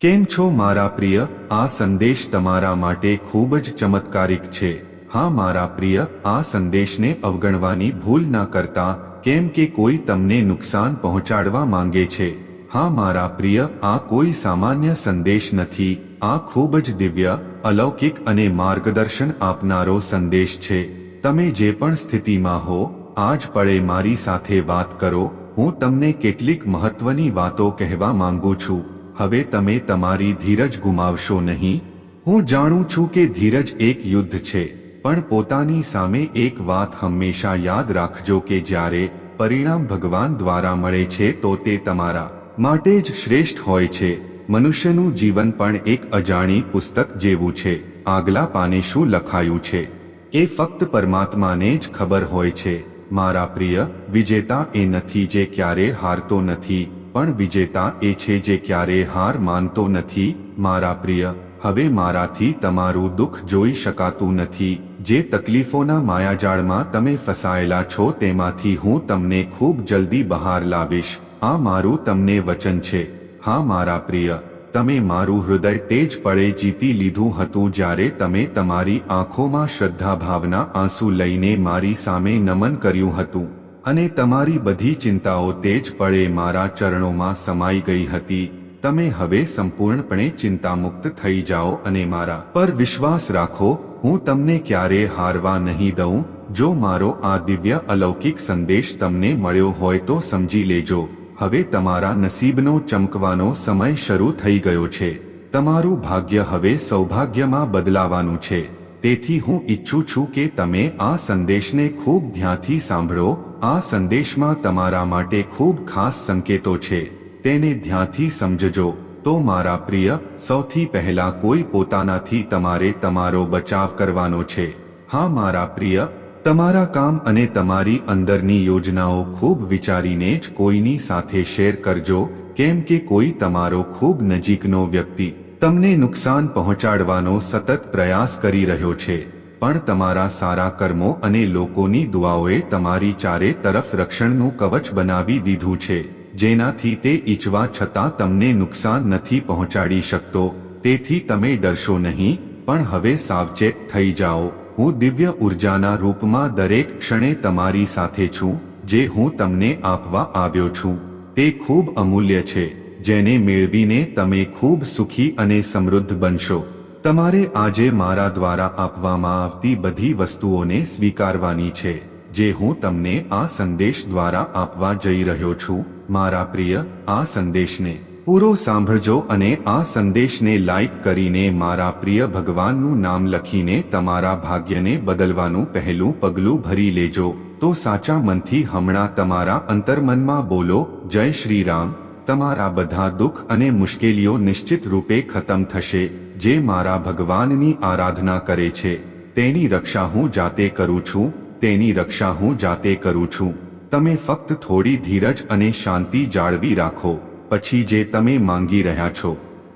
કેમ છો મારા પ્રિય? આ સંદેશ તમારા માટે ખૂબ જ ચમત્કારિક છે. હા મારા પ્રિય, આ સંદેશને અવગણવાની ભૂલ ના કરતા, કેમ કે કોઈ તમને નુકસાન પહોંચાડવા માંગે છે. હા મારા પ્રિય, આ કોઈ સામાન્ય સંદેશ નથી. આ ખૂબ જ દિવ્ય, અલૌકિક અને માર્ગદર્શન આપનારો સંદેશ છે. તમે જે પણ સ્થિતિમાં હો, આજ પળે મારી સાથે વાત કરો. હું તમને કેટલીક મહત્વની વાતો કહેવા માંગુ છું. હવે તમે તમારી ધીરજ ગુમાવશો નહીં? હું જાણું છું કે ધીરજ એક યુદ્ધ છે, પણ પોતાની સામે એક વાત હંમેશા યાદ રાખજો કે જ્યારે પરિણામ ભગવાન દ્વારા મળે છે તો તે તમારા માટે જ શ્રેષ્ઠ હોય છે. મનુષ્યનું જીવન પણ એક અજાણી પુસ્તક જેવું છે. આગલા પાને શું લખાયું છે? એ ફક્ત પરમાત્માને જ ખબર હોય છે. મારા પ્રિય, વિજેતા એ નથી જે ક્યારે હારતો નથી. પણ વિજેતા એ છે જે ક્યારે હાર માનતો નથી, મારા પ્રિય, હવે મારાથી તમારું દુઃખ જોઈ શકાતું નથી, જે તકલીફોના માયાજાળમાં તમે ફસાયેલા છો તેમાંથી હું તમને ખૂબ જલ્દી બહાર લાવીશ, આ મારું તમને વચન છે, હા મારા પ્રિય, તમે મારું હૃદય તેજ પળે જીતી લીધું હતું જ્યારે તમે તમારી આંખોમાં શ્રદ્ધા ભાવના આંસુ લઈને મારી સામે નમન કર્યું હતું. અને તમારી બધી ચિંતાઓ તે જ પળે મારા ચરણોમાં સમાઈ ગઈ હતી. તમે હવે સંપૂર્ણપણે ચિંતામુક્ત થઈ જાઓ અને મારા પર વિશ્વાસ રાખો, હું તમને ક્યારે હારવા નહીં દઉં. જો મારો આ દિવ્ય અલૌકિક સંદેશ તમને મળ્યો હોય તો સમજી લેજો. હવે તમારા નસીબનો ચમકવાનો સમય શરૂ થઈ ગયો છે. તમારું ભાગ્ય હવે સૌભાગ્યમાં બદલાવાનું છે. તેથી હું ઈચ્છું છું કે તમે આ સંદેશને ખૂબ ધ્યાનથી સાંભળો આ સંદેશમાં તમારા માટે ખૂબ ખાસ સંકેતો છે. તેને ધ્યાનથી સમજજો. તો મારા પ્રિય, સૌથી પહેલા કોઈ પોતાનાથી તમારે તમારો બચાવ કરવાનો છે. હા, મારા પ્રિય, તમારા કામ અને તમારી અંદરની યોજનાઓ ખૂબ વિચારીને જ કોઈની સાથે શેર કરજો, કેમ કે કોઈ તમારો ખૂબ નજીકનો વ્યક્તિ તમને નુકસાન પહોંચાડવાનો સતત પ્રયાસ કરી રહ્યો છે. પણ તમારા સારા કર્મો અને લોકોની દુઆઓએ તમારી ચારે તરફ રક્ષણનું કવચ બનાવી દીધું છે, જેનાથી તે ઈચ્છવા છતાં તમને નુકસાન નથી પહોંચાડી શકતો, તેથી તમે ડરશો નહીં, પણ હવે સાવચેત થઈ જાઓ. હું દિવ્ય ઉર્જાના રૂપમાં દરેક ક્ષણે તમારી સાથે છું, જે હું તમને આપવા આવ્યો છું. તે ખૂબ અમૂલ્ય છે, જેને મેળવીને તમે ખૂબ સુખી અને સમૃદ્ધ બનશો. તમારે આજે મારા દ્વારા આપવામાં આવતી બધી વસ્તુઓને સ્વીકારવાની છે, જે હું તમને આ સંદેશ દ્વારા આપવા જઈ રહ્યો છું. મારા પ્રિય, આ સંદેશને પૂરો સાંભળજો અને આ સંદેશને લાઈક કરીને મારા પ્રિય ભગવાનનું નામ લખીને તમારા ભાગ્યને બદલવાનું પહેલું પગલું ભરી લેજો. તો સાચા મનથી હમણાં તમારા અંતર્મનમાં બોલો, જય શ્રી રામ. તમારા બધા દુઃખ અને મુશ્કેલીઓ નિશ્ચિત રૂપે ખતમ થશે. જે મારા ભગવાનની આરાધના કરે છે, તેની રક્ષા હું જાતે કરું છું, તેની રક્ષા હું જાતે કરું છું. તમે ફક્ત થોડી ધીરજ અને શાંતિ જાળવી રાખો, પછી જે તમે માંગી રહ્યા છો.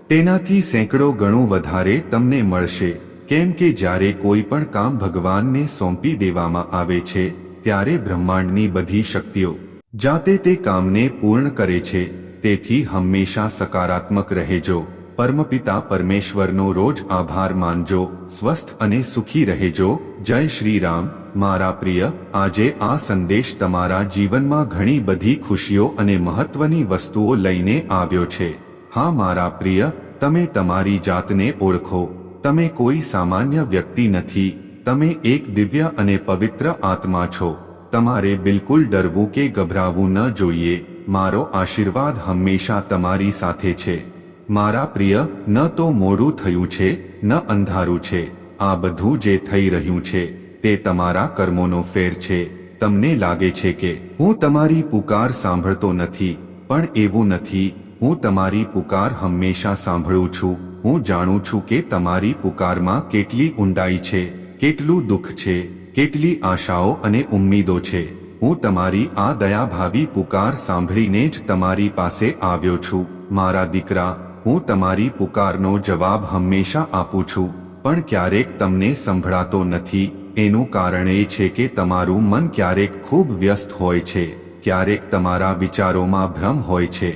તેનાથી સેંકડો ગણો વધારે તમને મળશે. કેમ કે જ્યારે કોઈ પણ કામ ભગવાનને સોંપી દેવામાં આવે છે, ત્યારે બ્રહ્માંડની બધી શક્તિઓ જાતે તે કામને પૂર્ણ કરે છે, તેથી હંમેશા સકારાત્મક રહેજો. પરમપિતા પરમેશ્વરનો રોજ આભાર માનજો, સ્વસ્થ અને સુખી રહેજો. જય શ્રી રામ મારા પ્રિય, આજે આ સંદેશ તમારા જીવનમાં ઘણી બધી ખુશીઓ અને મહત્વની વસ્તુઓ લઈને આવ્યો છે. હા, મારા પ્રિય, તમે તમારી જાતને ઓળખો. તમે કોઈ સામાન્ય વ્યક્તિ નથી. તમે એક દિવ્ય અને પવિત્ર આત્મા છો. તમારે બિલકુલ ડરવું કે ગભરાવું ન જોઈએ. મારો આશીર્વાદ હંમેશા તમારી સાથે છે. મારા પ્રિય, ન તો મોડું થયું છે, ન અંધારું છે. આ બધું જે થઈ રહ્યું છે, તે તમારા કર્મોનો ફેર છે. તમને લાગે છે કે હું તમારી પુકાર સાંભળતો નથી, પણ એવું નથી. હું તમારી પુકાર હંમેશા સાંભળું છું. હું જાણું છું કે તમારી પુકારમાં કેટલી ઊંડાઈ છે, કેટલું દુઃખ છે, કેટલી આશાઓ અને ઉમ્મીદો છે. હું તમારી આ દયાભાવી પુકાર સાંભળીને જ તમારી પાસે આવ્યો છું. મારા દીકરા હું તમારી પુકારનો જવાબ હંમેશા આપું છું, પણ ક્યારેક તમને સંભળાતો નથી, એનું કારણ એ છે કે તમારું મન ક્યારેક ખૂબ વ્યસ્ત હોય છે, ક્યારેક તમારા વિચારોમાં ભ્રમ હોય છે,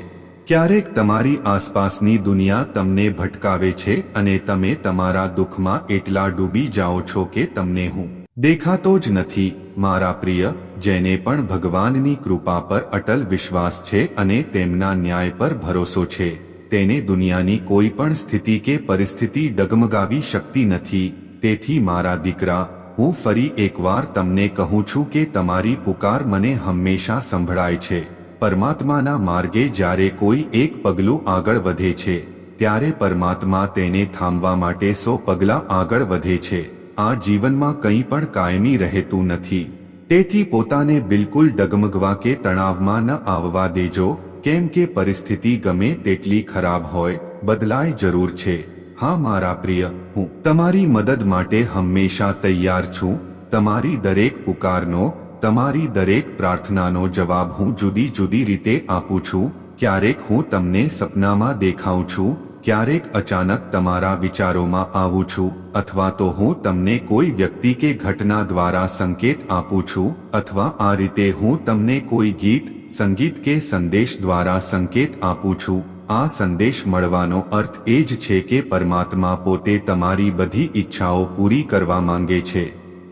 ક્યારેક તમારી આસપાસની દુનિયા તમને ભટકાવે છે અને તમે તમારા દુઃખમાં એટલા ડૂબી જાઓ છો કે તમને હું દેખાતો જ નથી, મારા પ્રિય, જેને પણ ભગવાનની કૃપા પર અટલ વિશ્વાસ છે અને તેમના ન્યાય પર ભરોસો છે. તેને દુનિયાની કોઈ પણ સ્થિતિ કે પરિસ્થિતિ ડગમગાવી શકતી નથી. તેથી મારા દીકરા, હું ફરી એકવાર તમને કહું છું કે તમારી પુકાર મને હંમેશા સંભળાય છે. પરમાત્માના માર્ગે જ્યારે કોઈ એક પગલું આગળ વધે છે, ત્યારે પરમાત્મા તેને થાંભવા માટે સો પગલાં આગળ વધે છે. આ જીવનમાં કંઈ પણ કાયમી રહેતું નથી. તેથી પોતાને બિલકુલ ડગમગવા કે તણાવમાં ન આવવા દેજો. કેમ કે પરિસ્થિતિ ગમે તેટલી ખરાબ હોય, બદલાય જરૂર છે. હા મારા પ્રિય, હું તમારી મદદ માટે હંમેશા તૈયાર છું. તમારી દરેક પુકારનો, તમારી દરેક પ્રાર્થનાનો જવાબ હું જુદી જુદી રીતે આપું છું. ક્યારેક હું તમને સપનામાં દેખાઉં છું ક્યારેક અચાનક તમારા વિચારોમાં આવું છું, અથવા તો હું તમને કોઈ વ્યક્તિ કે ઘટના દ્વારા સંકેત આપું છું, અથવા આ રીતે હું તમને કોઈ ગીત, સંગીત કે સંદેશ દ્વારા સંકેત આપું છું. આ સંદેશ મળવાનો અર્થ એ જ છે કે પરમાત્મા પોતે તમારી બધી ઈચ્છાઓ પૂરી કરવા માંગે છે.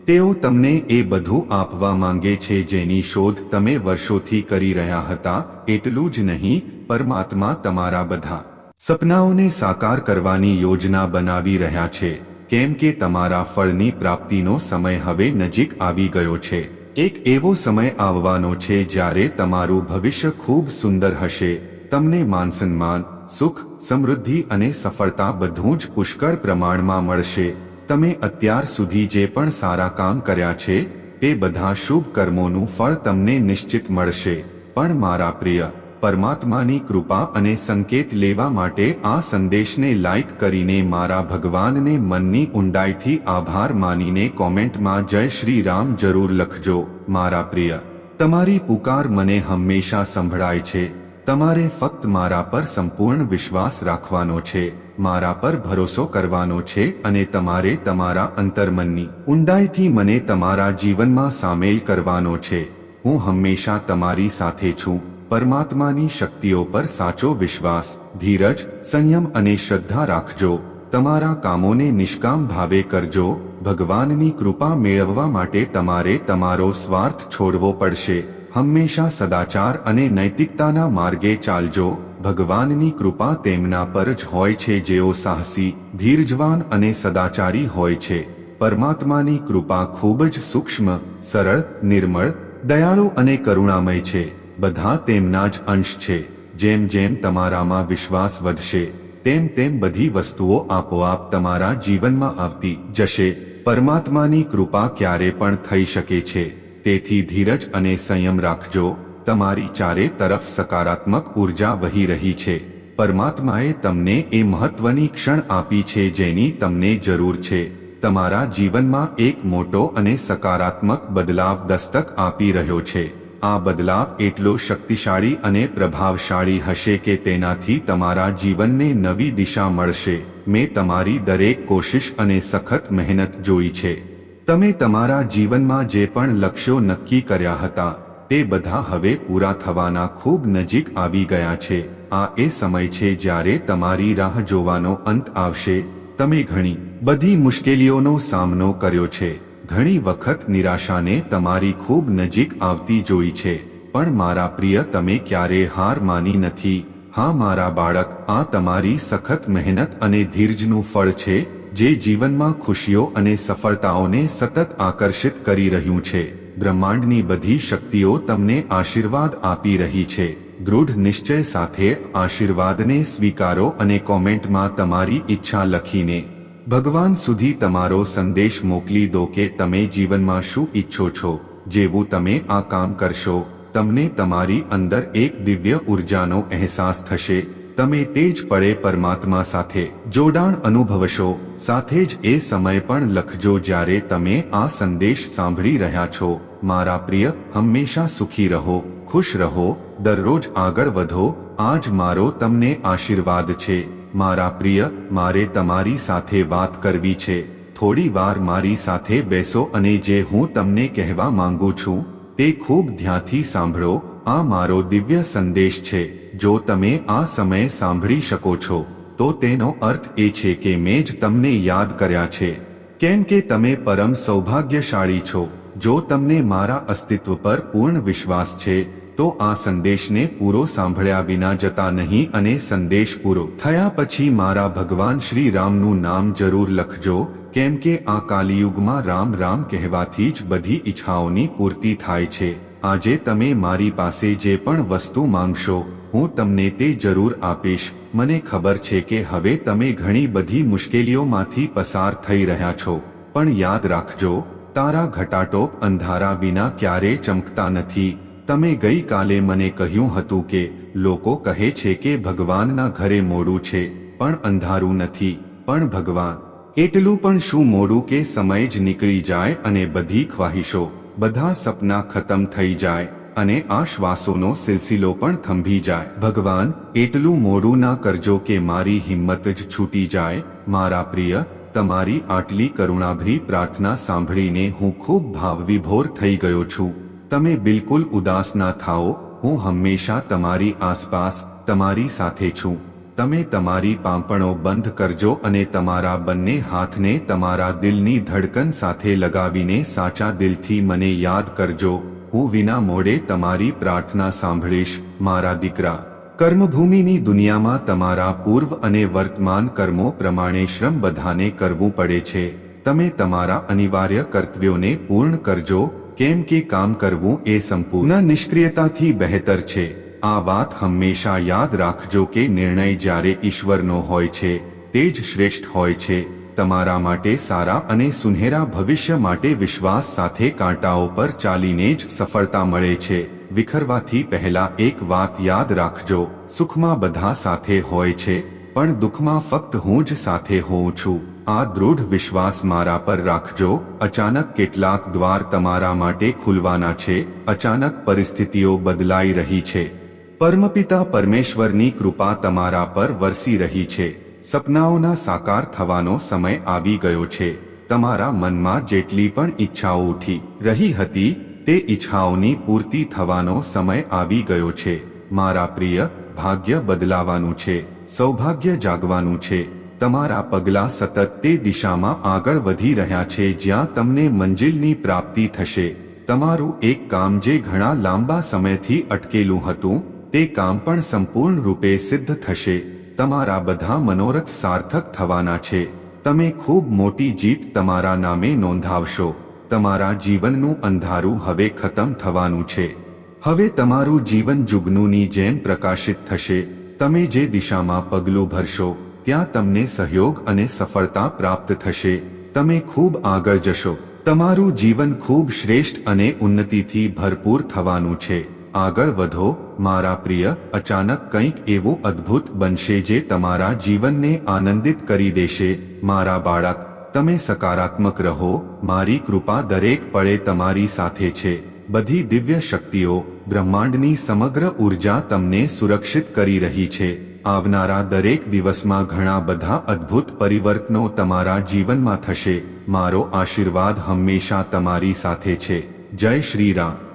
તેઓ તમને એ બધું આપવા માંગે છે જેની શોધ તમે વર્ષોથી કરી રહ્યા હતા, એટલું જ નહીં, પરમાત્મા તમારા બધા સપનાઓને સાકાર કરવાની યોજના બનાવી રહ્યા છે, કેમ કે તમારા ફળની પ્રાપ્તિનો સમય હવે નજીક આવી ગયો છે. એક એવો સમય આવવાનો છે જ્યારે તમારું ભવિષ્ય ખૂબ સુંદર હશે. તમને માનસન્માન, સુખ, સમૃદ્ધિ અને સફળતા બધું જ પુષ્કળ પ્રમાણમાં મળશે. તમે અત્યાર સુધી જે પણ સારા કામ કર્યા છે, તે બધા શુભ કર્મોનું ફળ તમને નિશ્ચિત મળશે. પણ મારા પ્રિય પરમાત્માની કૃપા અને સંકેત લેવા માટે આ સંદેશને લાઈક કરીને મારા ભગવાનને મનની ઊંડાઈથી આભાર માનીને કોમેન્ટમાં જય શ્રી રામ જરૂર લખજો, મારા પ્રિય. તમારી પુકાર મને હંમેશા સંભળાય છે. તમારે ફક્ત મારા પર સંપૂર્ણ વિશ્વાસ રાખવાનો છે. મારા પર ભરોસો કરવાનો છે અને તમારે તમારા અંતર્મનની ઊંડાઈથી મને તમારા જીવનમાં સામેલ કરવાનો છે. હું હંમેશા તમારી સાથે છું. પરમાત્માની શક્તિઓ પર સાચો વિશ્વાસ, ધીરજ, સંયમ અને શ્રદ્ધા રાખજો. તમારા કામોને નિષ્કામ ભાવે કરજો. ભગવાનની કૃપા મેળવવા માટે તમારે તમારો સ્વાર્થ છોડવો પડશે. હંમેશા સદાચાર અને નૈતિકતાના માર્ગે ચાલજો. ભગવાનની કૃપા તેમના પર જ હોય છે જેઓ સાહસી, ધીરજવાન અને સદાચારી હોય છે. પરમાત્માની કૃપા ખૂબ જ સૂક્ષ્મ, સરળ, નિર્મળ, દયાળુ અને કરુણામય છે. બધા તેમના જ અંશ છે. જેમ જેમ તમારામાં વિશ્વાસ વધશે, તેમ તેમ બધી વસ્તુઓ આપોઆપ તમારા જીવનમાં આવતી જશે. પરમાત્માની કૃપા ક્યારે પણ થઈ શકે છે. તેથી ધીરજ અને સંયમ રાખજો. તમારી ચારે તરફ સકારાત્મક ઊર્જા વહી રહી છે. પરમાત્માએ તમને એ મહત્વની ક્ષણ આપી છે જેની તમને જરૂર છે. તમારા જીવનમાં એક મોટો અને સકારાત્મક બદલાવ દસ્તક આપી રહ્યો છે. આ બદલાવ એટલો શક્તિશાળી અને પ્રભાવશાળી હશે કે તેનાથી તમારા જીવનને નવી દિશા મળશે. મેં તમારી દરેક કોશિશ અને સખત મહેનત જોઈ છે. તમે તમારા જીવનમાં જે પણ લક્ષ્યો નક્કી કર્યા હતા, તે બધા હવે પૂરા થવાના ખૂબ નજીક આવી ગયા છે. આ એ સમય છે જ્યારે તમારી રાહ જોવાનો અંત આવશે. તમે ઘણી બધી મુશ્કેલીઓનો સામનો કર્યો છે. ઘણી વખત નિરાશાને તમારી ખૂબ નજીક આવતી જોઈ છે. પણ મારા પ્રિય, તમે ક્યારે હાર માની નથી. હા, મારા બાળક, આ તમારી સખત મહેનત અને ધીરજનું ફળ છે, જે જીવનમાં ખુશીઓ અને સફળતાઓને સતત આકર્ષિત કરી રહ્યું છે. બ્રહ્માંડની બધી શક્તિઓ તમને આશીર્વાદ આપી રહી છે. દૃઢ નિશ્ચય સાથે આશીર્વાદને સ્વીકારો અને કોમેન્ટમાં તમારી ઈચ્છા લખીને ભગવાન સુધી તમારો સંદેશ મોકલી દો કે તમે જીવનમાં શું ઈચ્છો છો, જેવું તમે આ કામ કરશો, તમને તમારી અંદર એક દિવ્ય ઉર્જાનો અહેસાસ થશે, તમે તે જ પળે પરમાત્મા સાથે જોડાણ અનુભવશો, સાથે જ એ સમય પણ લખજો જ્યારે તમે આ સંદેશ સાંભળી રહ્યા છો, મારા પ્રિય, હંમેશા સુખી રહો, ખુશ રહો, દરરોજ આગળ વધો, આજ મારો તમને આશીર્વાદ છે. મારા પ્રિય, મારે તમારી સાથે વાત કરવી છે. થોડી વાર મારી સાથે બેસો અને જે હું તમને કહેવા માંગુ છું, તે ખૂબ ધ્યાનથી સાંભળો. આ મારો દિવ્ય સંદેશ છે. જો તમે આ સમયે સાંભળી શકો છો, તો તેનો અર્થ એ છે કે મેં જ તમને યાદ કર્યા છે. કેમ કે તમે પરમ સૌભાગ્યશાળી છો. જો તમને મારા અસ્તિત્વ પર પૂર્ણ વિશ્વાસ છે તો આ સંદેશને પૂરો સાંભળ્યા વિના જતા નહીં અને સંદેશ પૂરો થયા પછી મારા ભગવાન શ્રી રામનું નામ જરૂર લખજો, કેમ કે આ કાલિયુગમાં રામ રામ કહેવાથી જ બધી ઈચ્છાઓની પૂર્તિ થાય છે. આજે તમે મારી પાસે જે પણ વસ્તુ માંગશો, હું તમને તે જરૂર આપીશ. મને ખબર છે કે હવે તમે ઘણી બધી મુશ્કેલીઓમાંથી પસાર થઈ રહ્યા છો. પણ યાદ રાખજો, તારા ઘટાટોપ અંધારા વિના ક્યારે ચમકતા નથી. તમે ગઈકાલે મને કહ્યું હતું કે, લોકો કહે છે કે ભગવાનના ઘરે મોડું છે, પણ અંધારું નથી. પણ ભગવાન, એટલું પણ શું મોડું કે સમય જ નીકળી જાય અને બધી ખ્વાહિશો, બધા સપના ખતમ થઈ જાય, અને આ શ્વાસોનો સિલસિલો પણ થંભી જાય. ભગવાન, એટલું મોડું ના કરજો કે મારી હિંમત જ છૂટી જાય. મારા પ્રિય, તમારી આટલી કરુણાભરી પ્રાર્થના સાંભળીને હું ખૂબ ભાવવિભોર થઈ ગયો છું. તમે બિલકુલ ઉદાસ ના થાઓ, હું હંમેશા તમારી આસપાસ, તમારી સાથે છું. તમે તમારી પાંપણો બંધ કરજો અને તમારા બંને હાથને તમારા દિલની ધડકન સાથે લગાવીને સાચા દિલથી મને યાદ કરજો. હું વિના મોડે તમારી પ્રાર્થના સાંભળીશ, મારા દીકરા. કર્મભૂમિની દુનિયામાં તમારા પૂર્વ અને વર્તમાન કર્મો પ્રમાણે શ્રમ બધાને કરવું પડે છે. તમે તમારા અનિવાર્ય કર્તવ્યોને પૂર્ણ કરજો કેમ કે કામ કરવું એ સંપૂર્ણ નિષ્ક્રિયતાથી બહેતર છે. આ વાત હંમેશા યાદ રાખજો કે નિર્ણય જ્યારે ઈશ્વરનો હોય છે, તે જ શ્રેષ્ઠ હોય છે. તમારા માટે સારા અને સુનહેરા ભવિષ્ય માટે વિશ્વાસ સાથે કાંટાઓ પર ચાલીને જ સફળતા મળે છે. વિખરવાથી પહેલા એક વાત યાદ રાખજો, સુખમાં બધા સાથે હોય છે. પણ દુઃખમાં ફક્ત હું જ સાથે હોઉં છું. આ દૃઢ વિશ્વાસ મારા પર રાખજો. અચાનક કેટલાક દ્વાર તમારા માટે ખુલવાના છે. અચાનક પરિસ્થિતિઓ બદલાઈ રહી છે. પરમપિતા પરમેશ્વરની કૃપા તમારા પર વરસી રહી છે. સપનાઓના સાકાર થવાનો સમય આવી ગયો છે. તમારા મનમાં જેટલી પણ ઈચ્છાઓ ઉઠી રહી હતી, તે ઈચ્છાઓની પૂર્તિ થવાનો સમય આવી ગયો છે. મારા પ્રિય ભાગ્ય બદલાવાનું છે, સૌભાગ્ય જાગવાનું છે. તમારા પગલાં સતત તે દિશામાં આગળ વધી રહ્યા છે જ્યાં તમને મંજિલની પ્રાપ્તિ થશે. તમારું એક કામ જે ઘણા લાંબા સમયથી અટકેલું હતું, તે કામ પણ સંપૂર્ણ રૂપે સિદ્ધ થશે. તમારા બધા મનોરથ સાર્થક થવાના છે. તમે ખૂબ મોટી જીત તમારા નામે નોંધાવશો. તમારા જીવનનું અંધારું હવે ખતમ થવાનું છે. હવે તમારું જીવન જુગનુની જેમ પ્રકાશિત થશે. તમે જે દિશામાં પગલું ભરશો, ત્યાં તમને સહયોગ અને સફળતા પ્રાપ્ત થશે. તમે ખૂબ આગળ જશો. તમારું જીવન ખૂબ શ્રેષ્ઠ અને ઉન્નતિથી ભરપૂર થવાનું છે. આગળ વધો, મારા પ્રિય, અચાનક કંઈક એવું અદ્ભુત બનશે જે તમારા જીવનને આનંદિત કરી દેશે. મારા બાળક, તમે સકારાત્મક રહો. મારી કૃપા દરેક પળે તમારી સાથે છે. બધી દિવ્ય શક્તિઓ બ્રહ્માંડની સમગ્ર ઊર્જા તમને સુરક્ષિત કરી રહી છે. આવનારા દરેક દિવસમાં ઘણા બધા અદ્ભુત પરિવર્તનો તમારા જીવનમાં થશે. મારો આશીર્વાદ હંમેશા તમારી સાથે છે. જય શ્રી રામ.